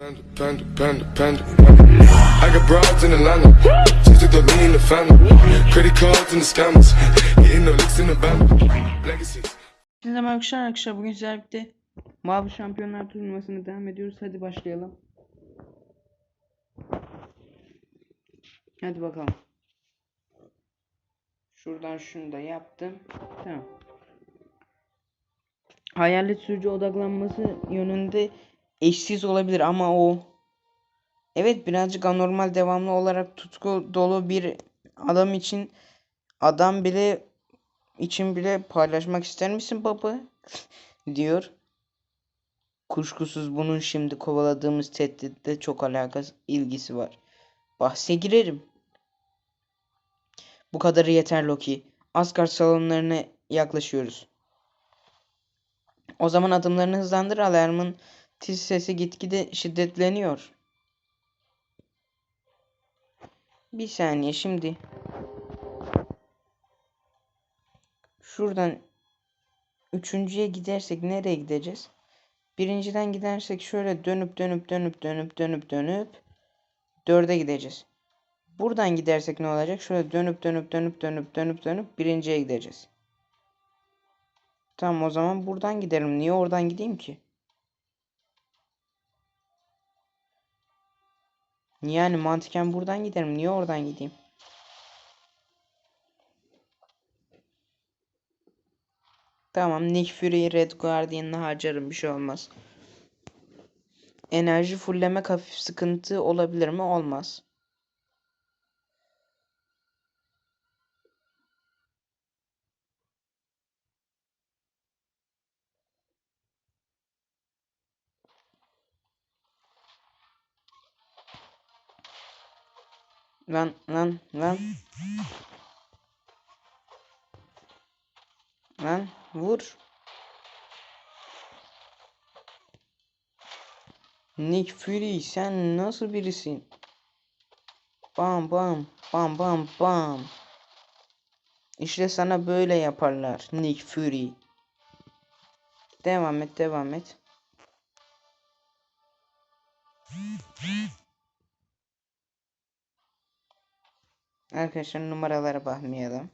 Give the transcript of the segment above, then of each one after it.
Panda, panda, panda, panda. I got broads in Atlanta. Just took the in the family. Credit cards and the scammers. Getting no licks in the band. Legacies. Şimdi merhaba arkadaşlar bugün sizlerle birlikte Mavi Şampiyonlar Turnuvası'na devam ediyoruz. Hadi başlayalım. Hadi bakalım. Şuradan şunu da yaptım. Tamam. Hayalet sürücü odaklanması yönünde eşsiz olabilir ama o Evet birazcık anormal devamlı olarak tutku dolu bir adam için adam bile için bile paylaşmak ister misin baba? diyor. Kuşkusuz bunun şimdi kovaladığımız tehditle çok alakası ilgisi var. Bahse girerim. Bu kadarı yeter Loki. Asgard salonlarına yaklaşıyoruz. O zaman adımlarını hızlandır alarmın tiz sesi gitgide şiddetleniyor. Bir saniye şimdi. Şuradan üçüncüye gidersek nereye gideceğiz? Birinciden gidersek şöyle dönüp dönüp dönüp dönüp dönüp dönüp dörde gideceğiz. Buradan gidersek ne olacak? Şöyle dönüp dönüp dönüp dönüp dönüp dönüp birinciye gideceğiz. Tamam o zaman buradan gidelim. Niye oradan gideyim ki? Yani mantıken buradan giderim. Niye oradan gideyim? Tamam Nick Fury Red Guardian'la harcarım bir şey olmaz. Enerji fulllemek hafif sıkıntı olabilir mi? Olmaz. Lan lan lan. Lan vur. Nick Fury sen nasıl birisin? Bam bam bam bam bam. İşte sana böyle yaparlar Nick Fury. Devam et devam et. Arkadaşlar numaralara bakmayalım.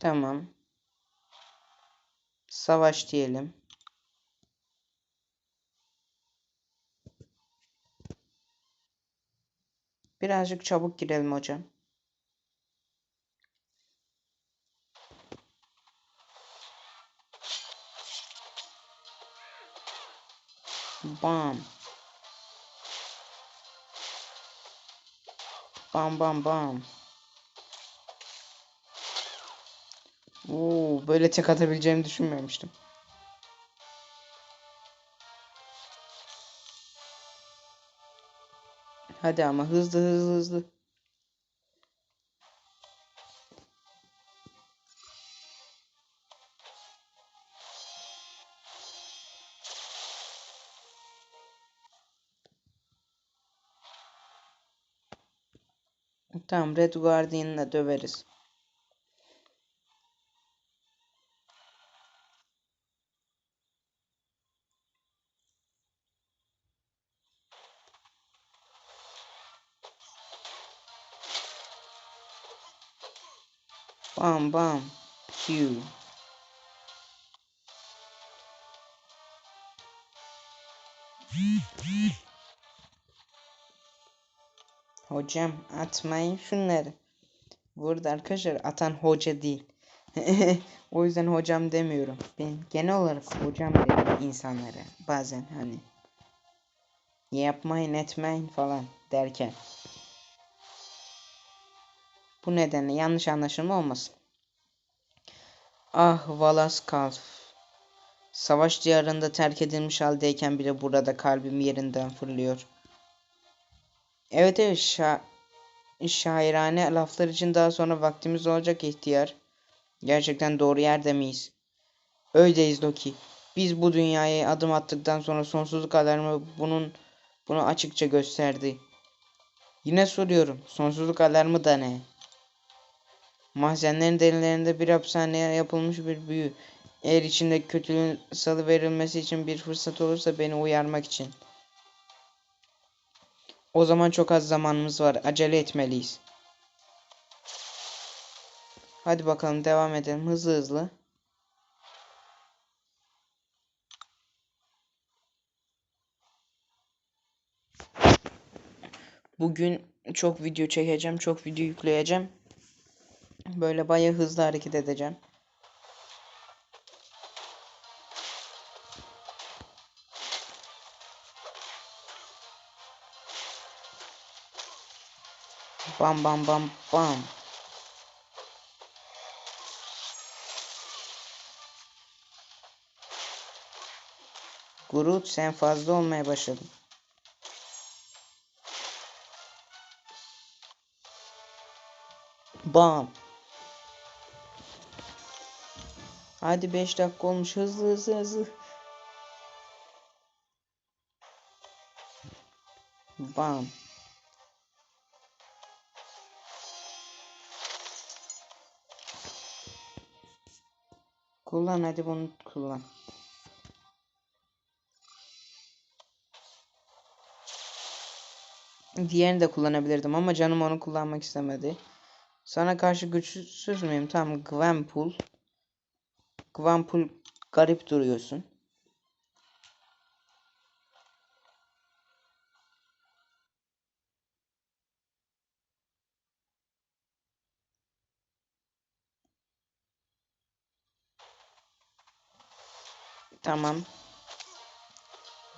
Tamam. Savaş diyelim. Birazcık çabuk girelim hocam. Bam. Bam bam bam. Oo, böyle tek atabileceğimi düşünmemiştim. Hadi ama hızlı hızlı hızlı. Tamam Red Guardian'la döveriz. Bam bam. Q. Hocam atmayın şunları. Burada arkadaşlar atan hoca değil. o yüzden hocam demiyorum. Ben genel olarak hocam dedim insanlara. Bazen hani. Yapmayın etmeyin falan derken. Bu nedenle yanlış anlaşılma olmasın. Ah Valas Kalf. Savaş diyarında terk edilmiş haldeyken bile burada kalbim yerinden fırlıyor. Evet evet şa şairane laflar için daha sonra vaktimiz olacak ihtiyar. Gerçekten doğru yerde miyiz? Öyleyiz Loki. Biz bu dünyaya adım attıktan sonra sonsuzluk alarmı bunun bunu açıkça gösterdi. Yine soruyorum. Sonsuzluk alarmı da ne? Mahzenlerin derinlerinde bir hapishaneye yapılmış bir büyü. Eğer içinde kötülüğün salı verilmesi için bir fırsat olursa beni uyarmak için. O zaman çok az zamanımız var. Acele etmeliyiz. Hadi bakalım devam edelim hızlı hızlı. Bugün çok video çekeceğim, çok video yükleyeceğim. Böyle bayağı hızlı hareket edeceğim. Bam bam bam bam. Groot sen fazla olmaya başladın. Bam. Hadi 5 dakika olmuş. Hızlı hızlı hızlı. Bam. Kullan hadi bunu kullan. Diğerini de kullanabilirdim ama canım onu kullanmak istemedi. Sana karşı güçsüz müyüm? Tamam Gwenpool. Gwenpool garip duruyorsun. Tamam.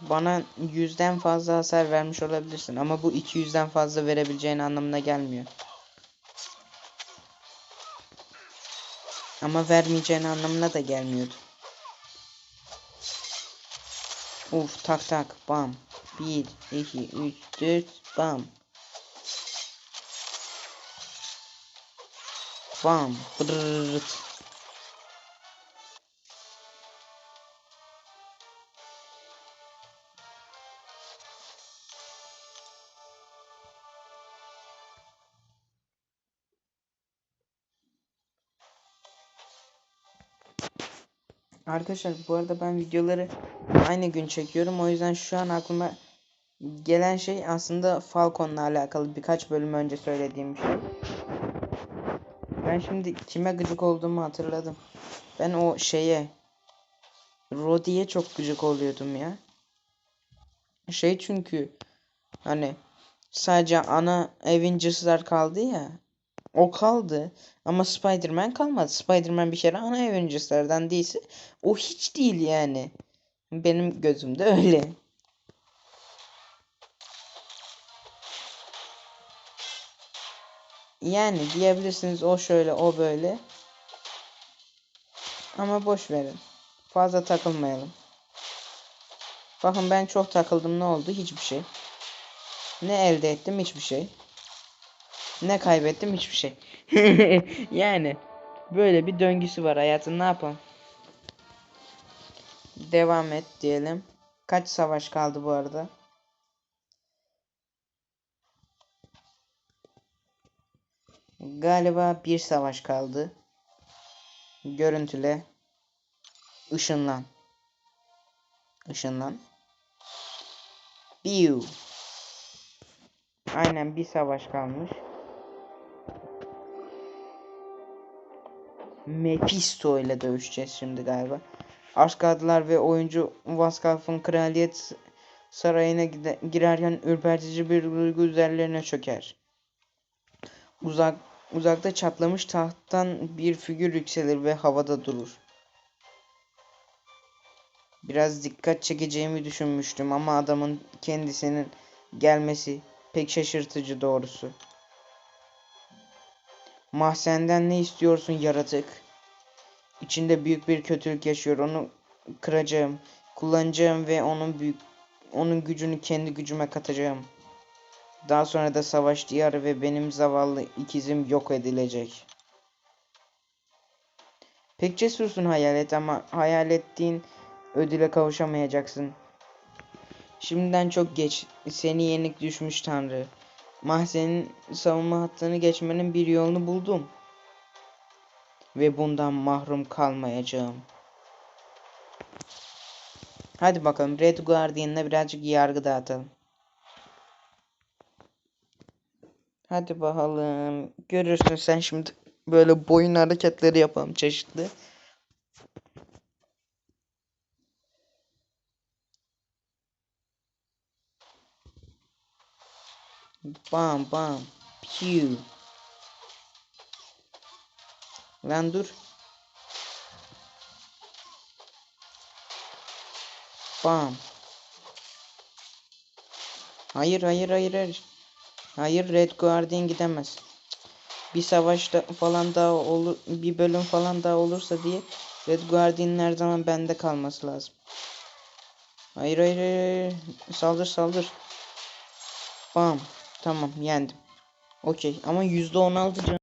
Bana yüzden fazla hasar vermiş olabilirsin ama bu 200'den fazla verebileceğin anlamına gelmiyor. Ama vermeyeceğin anlamına da gelmiyordu. Uf tak tak bam. 1, 2, 3, 4 bam. Bam. Brrrt. Arkadaşlar bu arada ben videoları aynı gün çekiyorum. O yüzden şu an aklıma gelen şey aslında Falcon'la alakalı birkaç bölüm önce söylediğim şey. Ben şimdi kime gıcık olduğumu hatırladım. Ben o şeye Rhodey'e çok gıcık oluyordum ya. Şey çünkü hani sadece ana Avengers'lar kaldı ya. O kaldı. Ama Spider-Man kalmadı. Spider-Man bir kere ana Avengers'lardan değilse o hiç değil yani. Benim gözümde öyle. Yani diyebilirsiniz o şöyle o böyle. Ama boş verin. Fazla takılmayalım. Bakın ben çok takıldım ne oldu? Hiçbir şey. Ne elde ettim? Hiçbir şey. Ne kaybettim? Hiçbir şey. yani böyle bir döngüsü var hayatın ne yapalım? Devam et diyelim. Kaç savaş kaldı bu arada? Galiba bir savaş kaldı. Görüntüle. Işınlan. Işınlan. Biu. Aynen bir savaş kalmış. Mephisto ile dövüşeceğiz şimdi galiba. Asgardlar ve oyuncu Vaskalf'ın kraliyet sarayına girerken ürpertici bir duygu üzerlerine çöker. Uzak uzakta çatlamış tahttan bir figür yükselir ve havada durur. Biraz dikkat çekeceğimi düşünmüştüm ama adamın kendisinin gelmesi pek şaşırtıcı doğrusu. Mahzenden ne istiyorsun yaratık? İçinde büyük bir kötülük yaşıyor. Onu kıracağım, kullanacağım ve onun büyük onun gücünü kendi gücüme katacağım. Daha sonra da savaş diyarı ve benim zavallı ikizim yok edilecek. Pek cesursun hayalet ama hayal ettiğin ödüle kavuşamayacaksın. Şimdiden çok geç. Seni yenik düşmüş tanrı. Mahzenin savunma hattını geçmenin bir yolunu buldum. Ve bundan mahrum kalmayacağım. Hadi bakalım Red Guardian'la birazcık yargı dağıtalım. Hadi bakalım. Görürsün sen şimdi böyle boyun hareketleri yapalım çeşitli. Bam bam. Pew. Lan dur. Bam. Hayır hayır hayır hayır. Hayır Red Guardian gidemez. Bir savaşta falan daha olur bir bölüm falan daha olursa diye Red Guardian'ın her zaman bende kalması lazım. Hayır hayır hayır. hayır. Saldır saldır. Bam. Tamam yendim. Okey ama %16 can